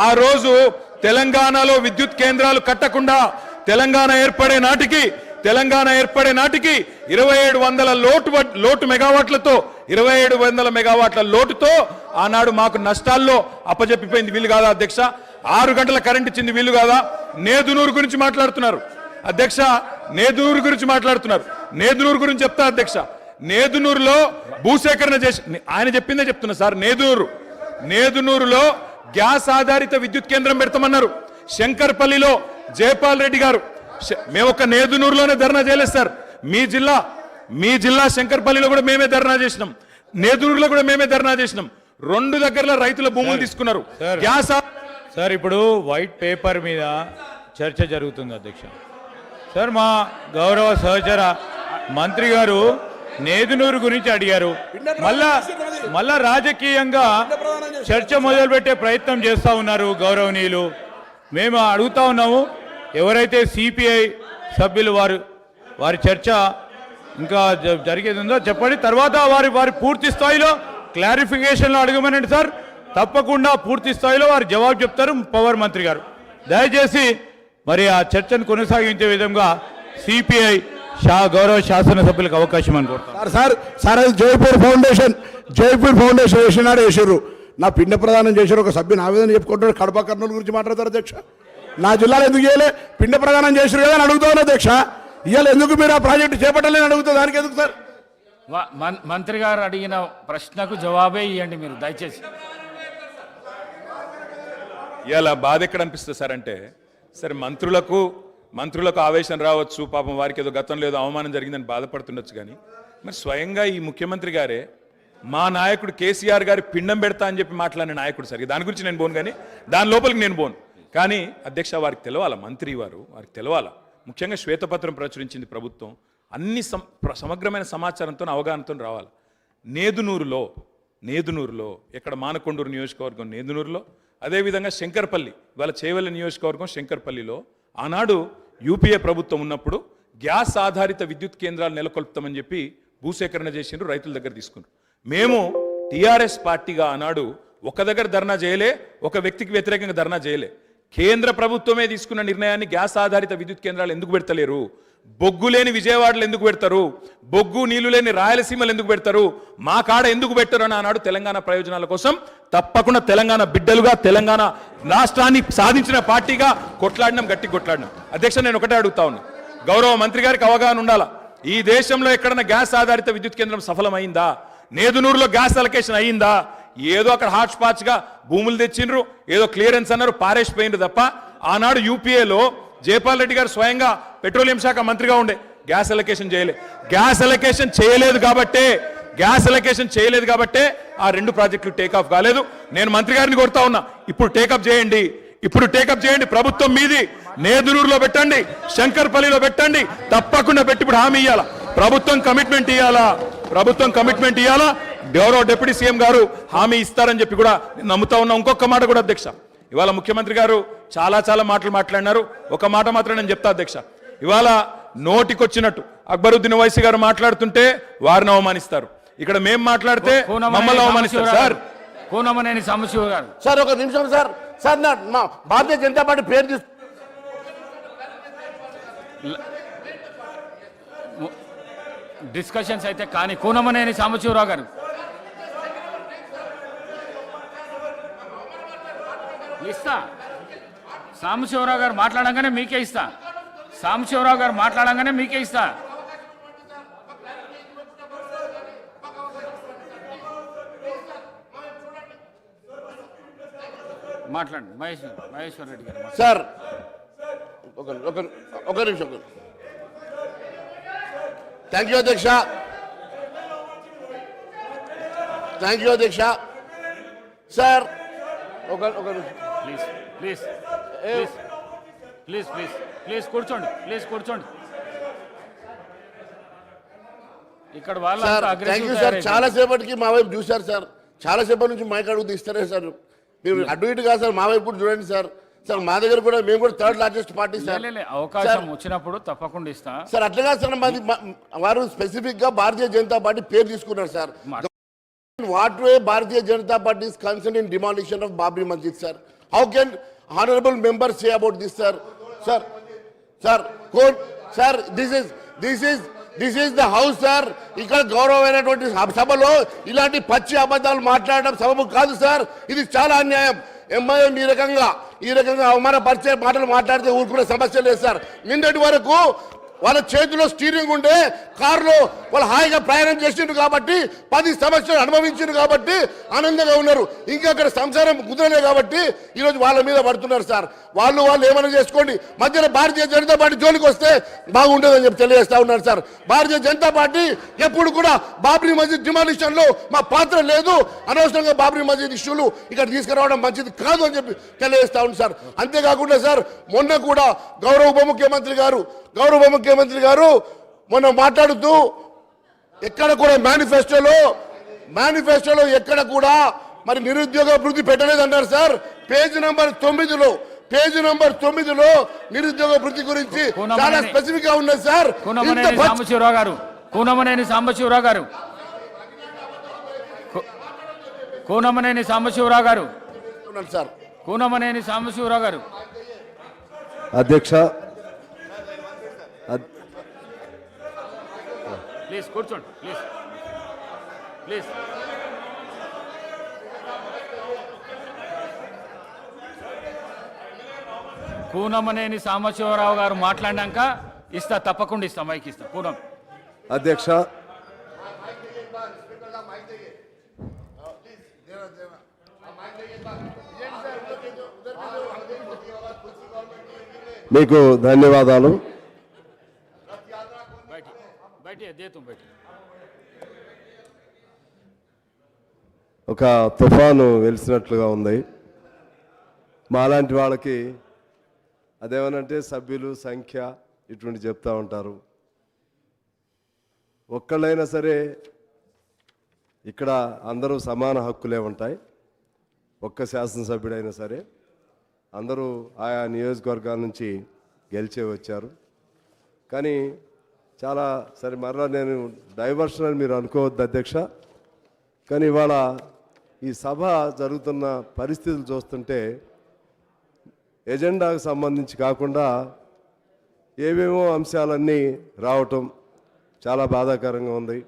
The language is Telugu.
ఆ రోజు తెలంగాణలో విద్యుత్ కేంద్రాలు కట్టకుండా తెలంగాణ ఏర్పడే నాటికి తెలంగాణ ఏర్పడే నాటికి ఇరవై ఏడు వందల లోటు లోటు మెగావాట్లతో ఇరవై ఏడు వందల మెగావాట్ల లోటుతో ఆనాడు మాకు నష్టాల్లో అప్పజెప్పిపోయింది వీలు కాదా అధ్యక్ష? ఆరు గంటల కరెంట్ ఇచ్చింది వీలు కాదా? నేదునూరు గురించి మాట్లాడుతున్నారు. అధ్యక్ష నేదునూరు గురించి మాట్లాడుతున్నారు. నేదునూరు గురించి చెప్తా అధ్యక్ష. నేదునూరులో భూసేకరణ చేసి ఆయన చెప్పిందే చెప్తున్నా సార్ నేదునూరు. నేదునూరులో గ్యాస్ ఆధారిత విద్యుత్ కేంద్రం పెడతామన్నారు. శంకర్పల్లిలో జయపాల్ రెడ్డి గారు. మేము ఒక నేదునూరులోనే ధర్నా చేయలేదు సార్ మీ జిల్లా మీ జిల్లా శంకర్పల్లిలో కూడా మేమే ధర్నా చేసినాం. నేదునూరులో కూడా మేమే ధర్నా చేసినాం. రెండు దగ్గరలో రైతుల భూములు తీసుకున్నారు. సార్. గ్యాస్ సార్ ఇప్పుడు వైట్ పేపర్ మీద చర్చ జరుగుతుంది అధ్యక్ష. సార్ మా గౌరవ సహచర మంత్రి గారు నేదునూరు గురించి అడిగారు. మళ్ళా మళ్ళా రాజకీయంగా చర్చ మొదలుపెట్టే ప్రయత్నం చేస్తా ఉన్నారు గౌరవనీయులు. మేము అడుగుతా ఉన్నాము ఎవరైతే సిపిఐ సభ్యులు వారు వారి చర్చ ఇంకా జ- జరిగేది ఉందో చెప్పండి. తర్వాత వారి వారి పూర్తి స్థాయిలో క్లారిఫికేషన్లో అడగమనండి సార్. తప్పకుండా పూర్తి స్థాయిలో వారు జవాబు చెప్తారు పవర్ మంత్రి గారు. దయచేసి మరి ఆ చర్చను కొనసాగించే విధంగా సిపిఐ షా గౌరవ శాసనసభ్యులకు అవకాశం అని కోరుతాను. Sir sir Jaipur foundation Jaipur foundation వేసినాడు వేసారు నా పిండ ప్రదానం చేశారు ఒక సభ్యుని ఆవేదన చెప్పుకుంటాడు కడప కర్నూలు గురించి మాట్లాడతారు అధ్యక్ష? నా జిల్లాలో ఎందుకు చేయలే పిండ ప్రదానం చేశారు కదా అని అడుగుతాను అధ్యక్ష. ఇవాళ ఎందుకు మీరు ఆ ప్రాజెక్టు చేపట్టలేని అడుగుతా? దానికి ఎందుకు సార్? మంత్రి గారు అడిగిన ప్రశ్నకు జవాబే ఇవ్వండి మీరు దయచేసి. ఇలా బాధ ఎక్కడ అనిపిస్తుంది సార్ అంటే సరే మంత్రులకు మంత్రులకు ఆవేశం రావచ్చు. పాపం వారికి ఏదో గతంలో ఏదో అవమానం జరిగిందని బాధపడుతుండొచ్చు కానీ మరి స్వయంగా ఈ ముఖ్యమంత్రి గారే మా నాయకుడు కేసీఆర్ గారి పిండం పెడతా అని చెప్పి మాట్లాడిన నాయకుడు సరే దాని గురించి నేను పోను కానీ దాని లోపలికి నేను పోను కానీ అధ్యక్ష వారికి తెలవాల? మంత్రి వారు వారికి తెలవాల? ముఖ్యంగా శ్వేతపత్రం ప్రచురించింది ప్రభుత్వం. అన్ని సం- ప్ర- సమగ్రమైన సమాచారంతో అవగాహనతో రావాలి? నేదునూరులో నేదునూరులో ఇక్కడ మానకొండూరు నియోజకవర్గం నేదునూరులో అదేవిధంగా శంకర్పల్లి వాళ్ళ చేవెళ్ళ నియోజకవర్గం శంకర్పల్లిలో ఆనాడు యూపీఏ ప్రభుత్వం ఉన్నప్పుడు గ్యాస్ ఆధారిత విద్యుత్ కేంద్రాలు నెలకొల్పుతామని చెప్పి భూసేకరణ చేసిండ్రు రైతుల దగ్గర తీసుకున్నారు. మేము టీఆర్ఎస్ పార్టీగా ఆనాడు ఒక దగ్గర ధర్నా చేయలే ఒక వ్యక్తికి వ్యతిరేకంగా ధర్నా చేయలే. కేంద్ర ప్రభుత్వమే తీసుకున్న నిర్ణయాన్ని గ్యాస్ ఆధారిత విద్యుత్ కేంద్రాలు ఎందుకు పెడతలేరు? బొగ్గు లేని విజయవాడలు ఎందుకు పెడతారు? బొగ్గు నీళ్ళు లేని రాయలసీమలు ఎందుకు పెడతారు? మా కాడ ఎందుకు పెట్టరు అని ఆనాడు తెలంగాణ ప్రయోజనాల కోసం తప్పకుండా తెలంగాణ బిడ్డలుగా తెలంగాణ రాష్ట్రాన్ని సాధించిన పార్టీగా కొట్లాడినాం గట్టి కొట్లాడినాం. అధ్యక్ష నేను ఒకటే అడుగుతా ఉన్నా. గౌరవ మంత్రి గారికి అవగాహన ఉండాలా? ఈ దేశంలో ఎక్కడన్నా గ్యాస్ ఆధారిత విద్యుత్ కేంద్రం సఫలమైందా? నేదునూరులో గ్యాస్ అలొకేషన్ అయ్యిందా? ఏదో అక్కడ హాట్స్పాట్స్గా భూములు తెచ్చిండ్రు ఏదో క్లియరెన్స్ అన్నారు పారేసిపోయిండ్రు తప్ప ఆనాడు యూపీఏలో జయపాల్ రెడ్డి గారు స్వయంగా పెట్రోలియం శాఖ మంత్రిగా ఉండే. గ్యాస్ అలొకేషన్ చేయలే. గ్యాస్ అలొకేషన్ చేయలేదు కాబట్టే గ్యాస్ అలొకేషన్ చేయలేదు కాబట్టే ఆ రెండు ప్రాజెక్టులు టేకాఫ్ కాలేదు. నేను మంత్రి గారిని కొడతా ఉన్నా ఇప్పుడు టేకప్ చేయండి. ఇప్పుడు టేకప్ చేయండి ప్రభుత్వం మీది. నేదునూరులో పెట్టండి శంకర్పల్లిలో పెట్టండి తప్పకుండా పెట్టి ఇప్పుడు హామీ ఇవ్వాలా ప్రభుత్వం కమిట్మెంట్ ఇవ్వాలా ప్రభుత్వం కమిట్మెంట్ ఇవ్వాలా గౌరవ డిప్యూటీ సీఎం గారు హామీ ఇస్తారని చెప్పి కూడా నమ్ముతా ఉన్నా. ఇంకొక మాట కూడా అధ్యక్ష. ఇవాళ ముఖ్యమంత్రి గారు చాలా చాలా మాటలు మాట్లాడినారు. ఒక మాట మాత్రం నేను చెప్తా అధ్యక్ష. ఇవాళ నోటికొచ్చినట్టు అక్బరుద్దీన్ వైసీ గారు మాట్లాడుతుంటే వారిని అవమానిస్తారు. ఇక్కడ మేం మాట్లాడితే మమ్మల్ని అవమానిస్తారు. సార్. కూనమనేని సాంబశివ గారు. సార్ ఒక నిమిషం సార్. సార్ నా భారతీయ జనతా పార్టీ పేరు తీసు డిస్కషన్స్ అయితే కానీ కూనమనేని సాంబశివరావు గారు. ఇస్తా. సాంబశివరావు గారు మాట్లాడంగానే మీకే ఇస్తా. సాంబశివరావు గారు మాట్లాడంగానే మీకే ఇస్తా. మాట్లాడండి. మహేష్ మహేశ్వర్ రెడ్డి గారు సార్ ఒక ఒక నిమిషం. థ్యాంక్ యూ అధ్యక్ష థ్యాంక్ యూ అధ్యక్ష సార్ ఒక ఒక please please please please please please కూర్చోండి ప్లీజ్ కూర్చోండి. ఇక్కడ అగ్రెసివ్ సార్ చాలా సేపటికి మా వైపు చూశారు సార్ చాలా సేపటి నుంచి మైక్ అడుగుతూ ఇస్తారే సార్ మీరు అటు ఇటు కాదు సార్ మా వైపు కూడా చూడండి సార్ సార్ మా దగ్గర కూడా మేము కూడా థర్డ్ లార్జెస్ట్ పార్టీ సార్. అవకాశం వచ్చినప్పుడు తప్పకుండా ఇస్తా. సార్ అట్లా సార్ మాది వారు స్పెసిఫిక్గా భారతీయ జనతా పార్టీ పేరు తీసుకున్నారు sir. What way Bharatiya Janata Party concern in demolition of Babri Masjid sir. How can honorable members say about this, sir? Sir, sir, court, sir, this is, this is, this is the house sir. ఇక్కడ గౌరవమైనటువంటి సభ- సభలో ఇలాంటి పచ్చి అబద్ధాలు మాట్లాడడం సబబు కాదు సార్. ఇది చాలా అన్యాయం. ఎంఐఎం ఈ రకంగా ఈ రకంగా అవమానపరిచే మాటలు మాట్లాడితే ఊరుకునే సమస్య లేదు సార్. నిన్నటి వరకు వాళ్ళ చేతిలో స్టీరింగ్ ఉంటే కారులో వాళ్ళు హాయిగా ప్రయాణం చేసిండ్రు కాబట్టి పది సంవత్సరాలు అనుభవించారు కాబట్టి ఆనందంగా ఉన్నారు. ఇంకా అక్కడ సంసారం కుదరలే కాబట్టి ఈరోజు వాళ్ళ మీద పడుతున్నారు సార్. వాళ్ళు వాళ్ళు ఏమైనా చేసుకోండి. మధ్యలో భారతీయ జనతా పార్టీ జోలికి వస్తే బాగుంటుందని చెప్పి తెలియజేస్తా ఉన్నారు సార్. భారతీయ జనతా పార్టీ ఎప్పుడు కూడా బాబ్రీ మసీద్ డిమాలిషన్లో మా పాత్ర లేదు. అనవసరంగా బాబ్రీ మసీద్ ఇష్యూలు ఇక్కడ తీసుకురావడం మంచిది కాదు అని చెప్పి తెలియజేస్తా ఉంది సార్. అంతేకాకుండా సార్ మొన్న కూడా గౌరవ ఉప ముఖ్యమంత్రి గారు గౌరవ ముఖ్యమంత్రి గారు మొన్న మాట్లాడుతూ ఎక్కడ కూడా మేనిఫెస్టోలో మేనిఫెస్టోలో ఎక్కడ కూడా మరి నిరుద్యోగ అభివృద్ధి పెట్టలేదు అన్నారు సార్. పేజ్ నంబర్ తొమ్మిదిలో పేజ్ నంబర్ తొమ్మిదిలో నిరుద్యోగ వృద్ధి గురించి చాలా స్పెసిఫిక్గా ఉన్నది సార్. సాంబశివరావు గారు కూనమనేని సాంబశివరావు గారు. కూనమనేని సాంబశివరావు గారు. సార్. కూనమనేని సాంబశివరావు గారు. అధ్యక్ష ప్లీజ్ కూర్చోండి ప్లీజ్. ప్లీజ్. కూనమనేని సాంబశివరావు గారు మాట్లాడినాక ఇస్తా తప్పకుండా ఇస్తా మైక్ ఇస్తా కూనం. అధ్యక్ష. మీకు ధన్యవాదాలు. దేతం ఒక తుఫాను వెలిసినట్లుగా ఉంది. మాలాంటి వాళ్ళకి అదేమనంటే సభ్యులు సంఖ్య ఇటువంటి చెప్తూ ఉంటారు. ఒక్కళ్ళైనా సరే ఇక్కడ అందరూ సమాన హక్కులే ఉంటాయి. ఒక్క శాసనసభ్యుడైనా సరే అందరూ ఆయా నియోజకవర్గాల నుంచి గెలిచే వచ్చారు. కానీ చాలా సరే మరలా నేను డైవర్షన్ అని మీరు అనుకోవద్దు అధ్యక్ష. కానీ ఇవాళ ఈ సభ జరుగుతున్న పరిస్థితులు చూస్తుంటే ఎజెండాకు సంబంధించి కాకుండా ఏవేమో అంశాలన్నీ రావటం చాలా బాధాకరంగా ఉంది.